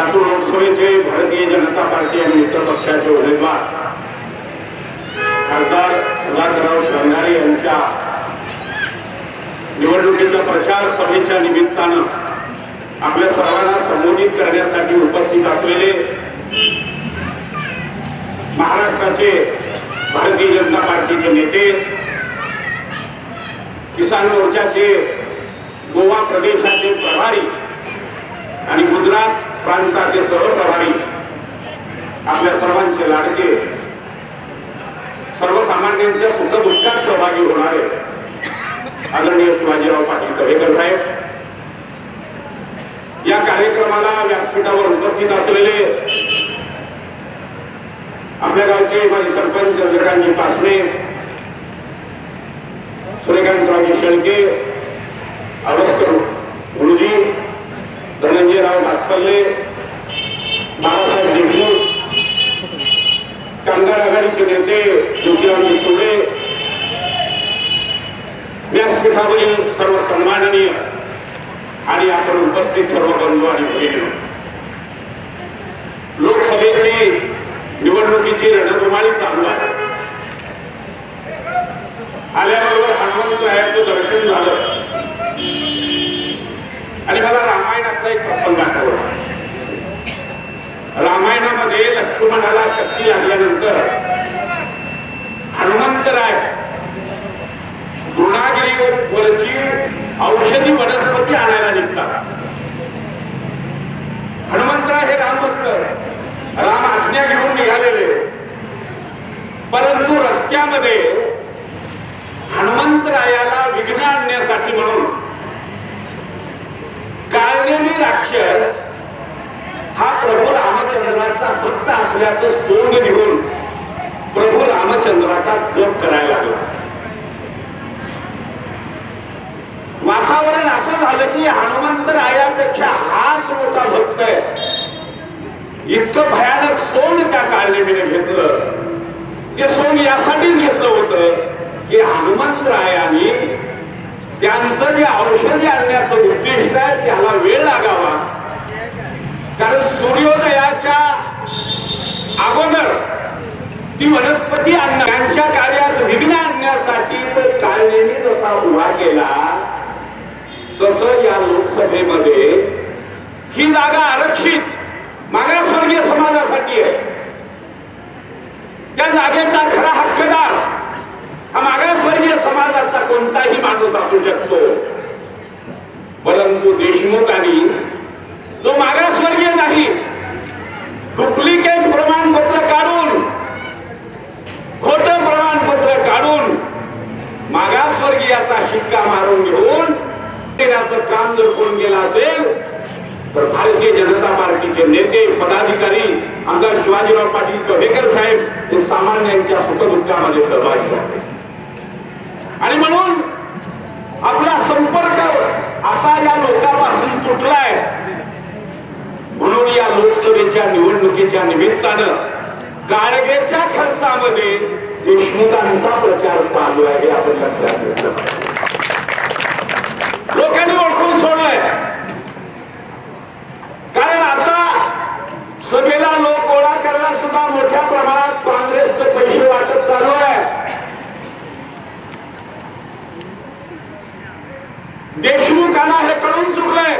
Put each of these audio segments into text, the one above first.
लातूर लोकसभेचे भारतीय जनता पार्टी आणि मित्र पक्षाचे उमेदवार खासदार सुधाकरराव श्रंगारे यांच्या निवडणुकीच्या प्रचार सभेच्या निमित्तानं आपल्या सर्वांना संबोधित करण्यासाठी उपस्थित असलेले महाराष्ट्राचे भारतीय जनता पार्टीचे नेते किसान मोर्चाचे गोवा प्रदेशाचे प्रभारी आणि गुजरात प्रांताचे सहप्रभारी आपल्या सर्वांचे लाडके. सर्वसामान्यांच्या सुखदुःखात सहभागी होणारे. आदरणीय शिवाजीराव पाटील कवेकर साहेब. या कार्यक्रमाला व्यासपीठावर उपस्थित असलेले आपल्या गावचे माजी सरपंच चंद्रकांतजी पासणे सूर्यकांतरावजी शेळके अवस्कर गुरुजी धनंजयराव भातपल्ले बाळासाहेब देशमुख कामगार आघाडीचे नेते ज्योतिराव चोडे व्यासपीठावरील सर्व सन्माननीय आणि आपण उपस्थित सर्व बंधू आणि भगिनी. लोकसभेची निवडणुकीची रणधुमाळी चालू आहे. आल्याबरोबर हनुमंतरायाचं दर्शन झालं. आणि मला रामायणातला एक प्रसंग आठवला. रामायणामध्ये लक्ष्मणाला शक्ती लागल्यानंतर हनुमंतराय द्रोणागिरीवरची औषधी वनस्पती आणायला निघतात हनुमंतराय हे रामभक्त राम आज्ञा घेऊन निघालेले परंतु रस्त्यामध्ये हनुमंतरायाला विघ्न आणण्यासाठी म्हणून काळनेमी राक्षस हा प्रभू रामचंद्राचा भक्त असल्याचं सोंग घेऊन प्रभू रामचंद्राचा जप करायला लागला. वातावरण असं झालं की हनुमंत रायापेक्षा हाच मोठा भक्त आहे. इतकं भयानक सोंग त्या काळनेमीने घेतलं. ते सोंग यासाठीच घेतलं होतं की हनुमंतरायाने त्यांचं जे औषधी आणण्याचं उद्दिष्ट आहे त्याला वेळ लागावा. कारण सूर्योदया ती वनस्पती अन्न त्यांच्या कार्यात विघ्न आणण्यासाठी तो जसा उभा केला तस या लोकसभेमध्ये ही जागा आरक्षित मागासवर्गीय समाजासाठी आहे. त्या जागेचा खरा हक्कदार हा मागासवर्गीय समाजातला कोणताही माणूस असू शकतो. परंतु देशमुखांनी तो मागासवर्गीय नाही डुप्लिकेट प्रमाण याचा शिक्का मारून घेऊन देण्याचं काम जर कोण केलं असेल तर भारतीय जनता पार्टीचे नेते पदाधिकारी आमदार शिवाजीराव पाटील कव्हेकर साहेब हे सामान्यांच्या सुखदुःखामध्ये सहभागी झाले. आणि म्हणून आपला संपर्क आता या लोकांपासून तुटलाय. म्हणून या लोकसभेच्या निवडणुकीच्या निमित्तानं गाडगेच्या खर्चामध्ये देशमुखांचा प्रचार चालू आहे हे आपण लक्षात घेतलं पाहिजे. लोकांनी ओळखून सोडलंय कारण आता सभेला लोक गोळा करायला सुद्धा मोठ्या प्रमाणात काँग्रेसचे पैसे वाटप चालू आहे देशमुखांना हे कळून चुकलंय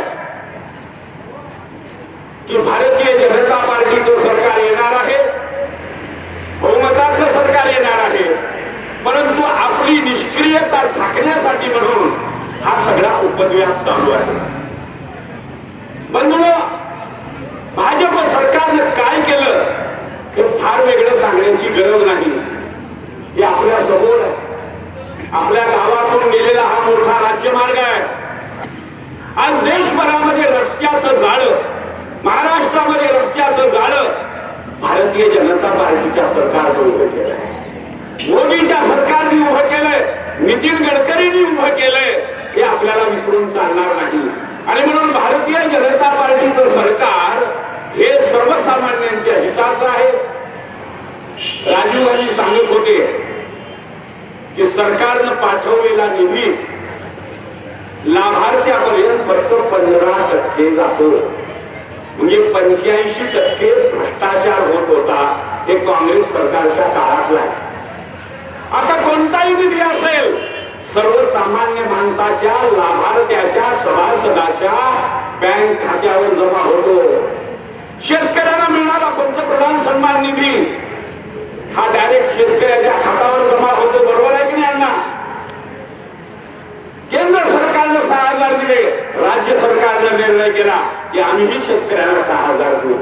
की भारतीय जनता पार्टीचं सरकार येणार आहे बहुमतातलं सरकार येणार आहे परंतु आपली निष्क्रियता झाकण्यासाठी म्हणून हा सगळा उपद्व्याप चालू आहे. बंधू भाजप सरकारनं काय केलं हे फार वेगळं सांगण्याची गरज नाही. हे आपल्यासमोर आहे. आपल्या गावातून गेलेला हा मोठा राज्यमार्ग आहे. आज देशभरामध्ये रस्त्याचं जाळं महाराष्ट्रामध्ये रस्त्याचं जाळं भारतीय जनता पार्टीच्या सरकारने उभं केलं मोदीच्या सरकारने उभं केलंय. नितीन गडकरींनी उभं केलंय हे आपल्याला विसरून चालणार नाही. आणि म्हणून भारतीय जनता पार्टीचं सरकार हे सर्वसामान्यांच्या हिताचं आहे. राजीव गांधी सांगत होते की सरकारनं पाठवलेला निधी लाभार्थ्यापर्यंत फक्त पंधरा टक्के जातो. म्हणजे पंच्याऐंशी टक्के भ्रष्टाचार होत होता हे काँग्रेस सरकारच्या काळातला आहे. आता कोणताही निधी असेल सर्वसामान्य माणसाच्या लाभार्थ्याच्या सभासदाच्या बँक खात्यावर जमा होतो. शेतकऱ्यांना मिळणारा पंतप्रधान सन्मान निधी हा डायरेक्ट शेतकऱ्याच्या खात्यावर जमा होतो बरोबर आहे की नाही केंद्र सरकारनं सहा हजार दिले राज्य सरकारनं निर्णय केला की आम्हीही शेतकऱ्याला सहा हजार देऊ.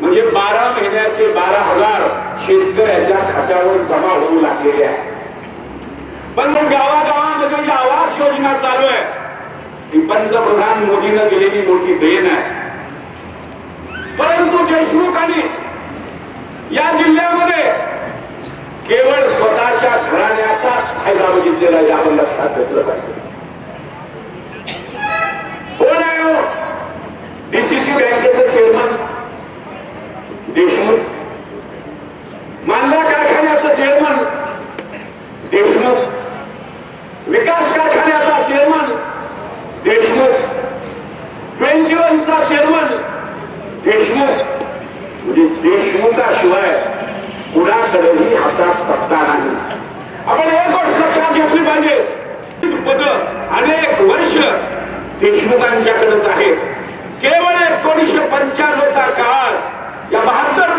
म्हणजे बारा महिन्याचे बारा हजार शेतकऱ्याच्या खात्यावर जमा होऊ लागलेले आहे. पण मग गावागावामध्ये जी आवास योजना चालू आहे ती पंतप्रधान मोदीनं दिलेली मोठी देण आहे. परंतु देशमुखांनी या जिल्ह्यामध्ये केवळ स्वतःच्या घराण्याचाच फायदा बघितलेला आहे, आपण लक्षात घेतलं पाहिजे. कोण आहे हो? डीसीसी बँकेचं चेअरमन देशमुख. मांजा कारखान्याचं चेअरमन देशमुख. विकास कारखान्याचा चेअरमन देशमुख. ट्वेंटी वनचा चेअरमन देशमुख. म्हणजे देशमुखाशिवाय कुणाकडेही हातात सत्ता नाही. आपण एक गोष्ट लक्षात घेतली पाहिजे. पद अनेक वर्ष देशमुखांच्याकडेच आहे केवळ एकोणीसशे पंच्याण्णव चा काळ या बहात्तर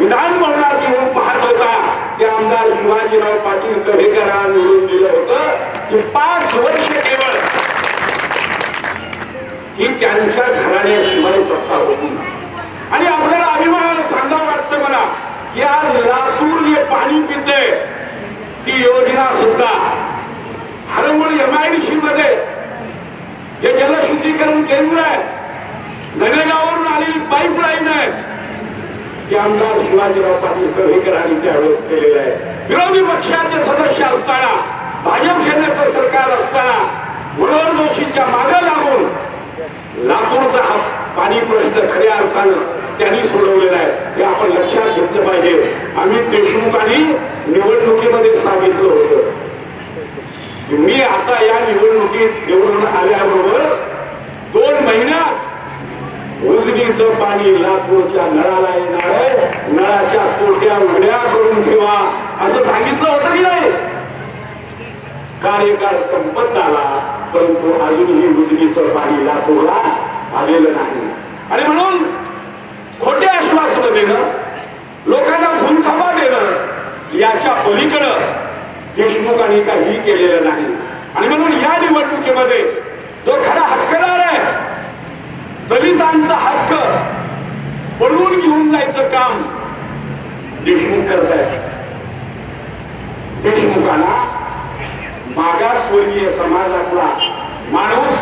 विधान भवनात येऊन पाहत होता. ते आमदार शिवाजीराव पाटील कव्हेकरांना निवडून दिलं होतं. की पाच वर्ष केवळ ही त्यांच्या घराण्याशिवाय सत्ता होती. आणि आपल्याला अभिमान सांगावं वाटतं मला की आज लातूर जे पाणी पिते. ती योजना सुद्धा डी एमआयडीसी मध्ये जे जलशुद्धीकरण केंद्र आहे धनेगावरून आलेली पाईपलाईन आहे ते आमदार शिवाजीराव पाटील कव्हेकरांनी त्यावेळेस केलेलं आहे. विरोधी पक्षाचे सदस्य असताना भाजप सेनेचं सरकार असताना मनोहर जोशींच्या मागे लागून लातूरचा हा पाणी प्रश्न खऱ्या अर्थानं त्यांनी सोडवलेला आहे. हे आपण लक्षात घेतलं पाहिजे. अमित देशमुखांनी निवडणुकीमध्ये सांगितलं होतं. मी आता या निवडणुकीत निवडून आल्याबरोबर दोन महिन्यात उजनीचं पाणी लातूरच्या नळाला येणार आहे. नळाच्या तोट्या उघड्या करून ठेवा. असं सांगितलं होतं की नाही? कार्यकाळ संपत आला परंतु अजूनही उजनीचं पाणी लातूरला आलेलं नाही. आणि म्हणून खोटे आश्वासन देणं लोकांना गुंथापा देणं याच्या पलीकडं देशमुखांनी काही केलेलं नाही. आणि म्हणून या निवडणुकीमध्ये जो खरा हक्कदार आहे दलितांचा हक्क पळवून घेऊन जायचं काम देशमुख करत आहे देशमुखांना मागासवर्गीय समाजातला माणूस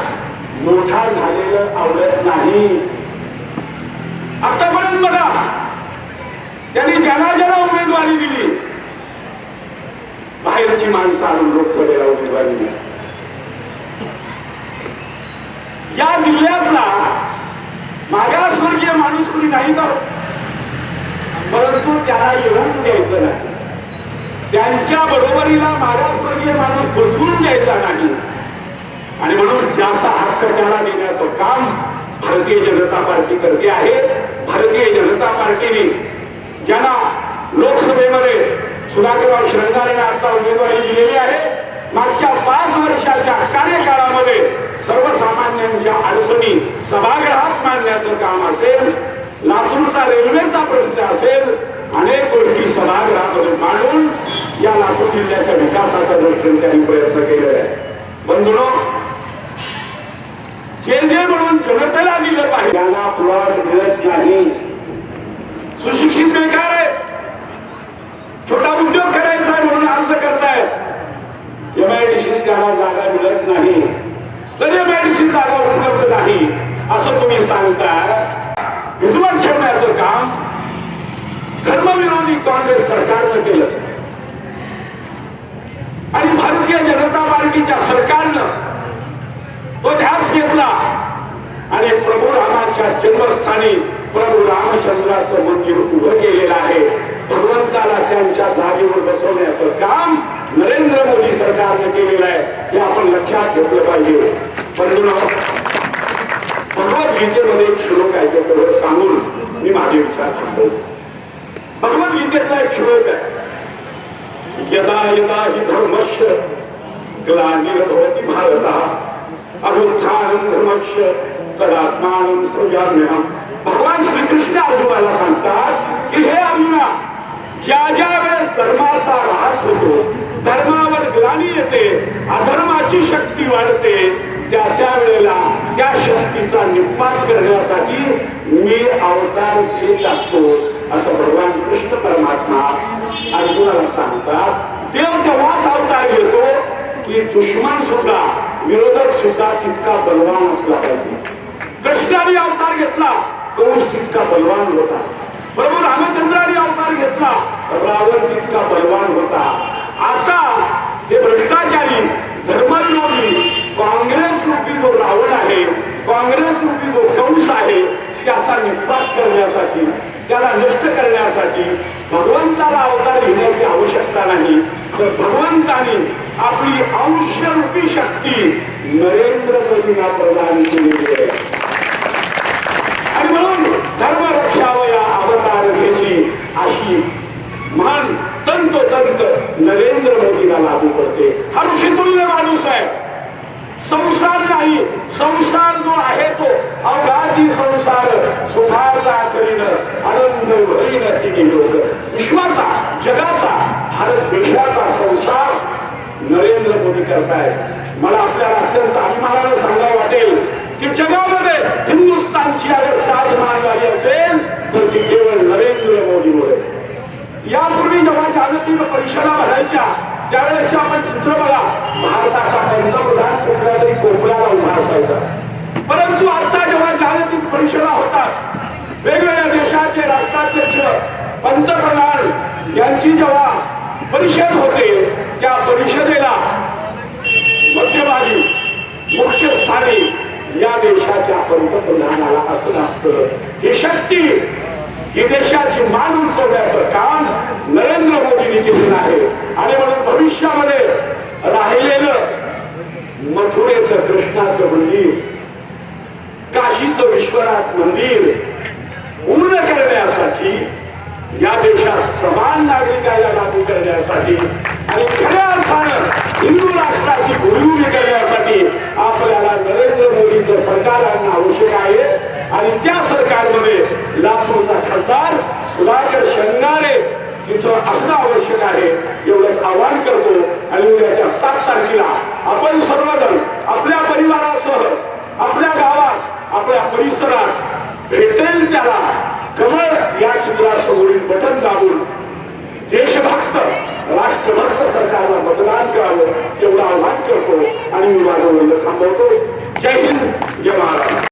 मोठा झालेलं आवडत नाही. आतापर्यंत बघा त्यांनी ज्याला ज्याला उमेदवारी दिली बाहेरची माणसं आणून लोकसभेला उमेदवारी दिली. या जिल्ह्यातला मागासवर्गीय माणूस कुणी नाही का? परंतु त्याला येऊच द्यायचं नाही. त्यांच्या बरोबरीला मागासवर्गीय माणूस बसवून द्यायचा नाही. आणि म्हणून ज्याचा हक्क त्याला देण्याचं काम भारतीय जनता पार्टी करते आहे. भारतीय जनता पार्टीने ज्यांना लोकसभेमध्ये सुधाकरराव श्रंगारेने आता उमेदवारी दिलेली आहे मागच्या पाच वर्षाच्या कार्यकाळामध्ये सर्वसामान्यांच्या अडचणी सभागृहात मांडण्याचं काम असेल लातूरचा रेल्वेचा प्रश्न असेल अनेक गोष्टी सभागृहामध्ये मांडून या लातूर जिल्ह्याच्या विकासाच्या दृष्टीने त्यांनी प्रयत्न केलेला आहे. बंधुनो जे जे म्हणून जनतेला दिलं पाहिजे त्यांना प्लॉट मिळत नाही. सुशिक्षित बेकार आहे छोटा उद्योग करायचा आहे म्हणून अर्ज करतायत एमआयडीसी त्याला जागा मिळत नाही. तर एमआयडीसी जागा उपलब्ध नाही असं तुम्ही सांगता. भिजवत ठेवण्याचं काम धर्मविरोधी काँग्रेस सरकारनं केलं. आणि भारतीय जनता पार्टीच्या सरकारनं तो ध्यास घेतला. आणि प्रभू रामाच्या जन्मस्थानी प्रभू रामचंद्राचं मंदिर उभं केलेलं आहे. भगवंताला त्यांच्या जागेवर बसवण्याचं काम नरेंद्र मोदी सरकारने केलेलं आहे हे आपण लक्षात घेतलं पाहिजे. बंधूंनो भगवद्गीतेमध्ये एक श्लोक आहे ते तेवढं सांगून मी माझे विचार सांगतो भगवद्गीतेतला एक श्लोक आहे. यदा यदा हि धर्मश ग्लानिर्भवती भारत अभुत्थानं धर्मश तदात्मानं सृजाम्यहम। भगवान श्रीकृष्ण अर्जुनाला सांगतात की हे अर्जुना ज्या ज्या धर्माचा ऱ्हास होतो. धर्मावर ग्लानी येते. अधर्माची शक्ती वाढते. त्या त्या वेळेला त्या शक्तीचा निपात करण्यासाठी मी अवतार घेत असतो असं भगवान कृष्ण परमात्मा अर्जुनाला सांगतात. देव तेव्हाच अवतार घेतो की दुश्मन सुद्धा विरोधक सुद्धा तितका बलवान असला पाहिजे. कृष्णाने अवतार घेतला कंस तितका बलवान होता. प्रभू रामचंद्राने अवतार घेतला. रावण तितका बलवान होता. आता हे भ्रष्टाचारी धर्मविरोधी काँग्रेस रूपी जो रावण आहे काँग्रेस रूपी जो कंस आहे त्याचा निपात करण्यासाठी त्याला नष्ट करण्यासाठी भगवंताला अवतार घेण्याची आवश्यकता नाही. तर भगवंताने आपली अंशरूपी शक्ती नरेंद्र मोदींना प्रदान केलेली आहे. आणि म्हणून धर्म अशी म्हण तंतोतंत नरेंद्र मोदीला लागू पडते. हा ऋषितुल्य माणूस आहे. संसार नाही संसार जो आहे तो अवघाती संसार सुखाचा करीन आनंद भरीन तिने लोक. विश्वाचा जगाचा भारत देशाचा संसार नरेंद्र मोदी करतायत. मला आपल्याला अत्यंत अभिमानानं सांगावं वाटेल की जगामध्ये हिंदुस्थानची अगर ताजमहाल झाली असेल तर ती केवळ यापूर्वी जेव्हा जागतिक परिषदा भरायच्या त्यावेळेस आपण चित्र बघा भारताचा पंतप्रधान कुठल्या तरी कोपऱ्याला उभा असायचा. परंतु आता जेव्हा जागतिक परिषदा होतात वेगवेगळ्या देशाचे राष्ट्राध्यक्ष पंतप्रधान यांची जेव्हा परिषद होते त्या परिषदेला मध्यभागी मुख्य स्थानी या देशाच्या पंतप्रधानाला असं असतं ही शक्ती ही देशाची मान उंचवण्याचं काम नरेंद्र मोदींनी केलेलं आहे. आणि म्हणून भविष्यामध्ये राहिलेलं मथुरेचं कृष्णाचं मंदिर काशीचं विश्वनाथ मंदिर पूर्ण करण्यासाठी या देशात समान नागरिकाला लागू करण्यासाठी आणि खऱ्या अर्थानं हिंदू राष्ट्राची गुरुविरी करण्यासाठी आपल्याला नरेंद्र मोदीचं सरकार आणणं आवश्यक आहे. आणि त्या सरकारमध्ये लातूरचा खासदार सुधाकर शंगारे तिथं असणं आवश्यक आहे एवढंच आवाहन करतो. आणि उद्याच्या सात तारखेला आपण सर्वजण आपल्या परिवारासह आपल्या गावात आपल्या परिसरात भेटेल त्याला कमळ या चित्रासमोरील बटन दाबून देशभक्त राष्ट्रभक्त सरकारला मतदान करावं एवढं आव्हान करतो. आणि मी माझं बोलणं थांबवतो जय हिंद जय महाराज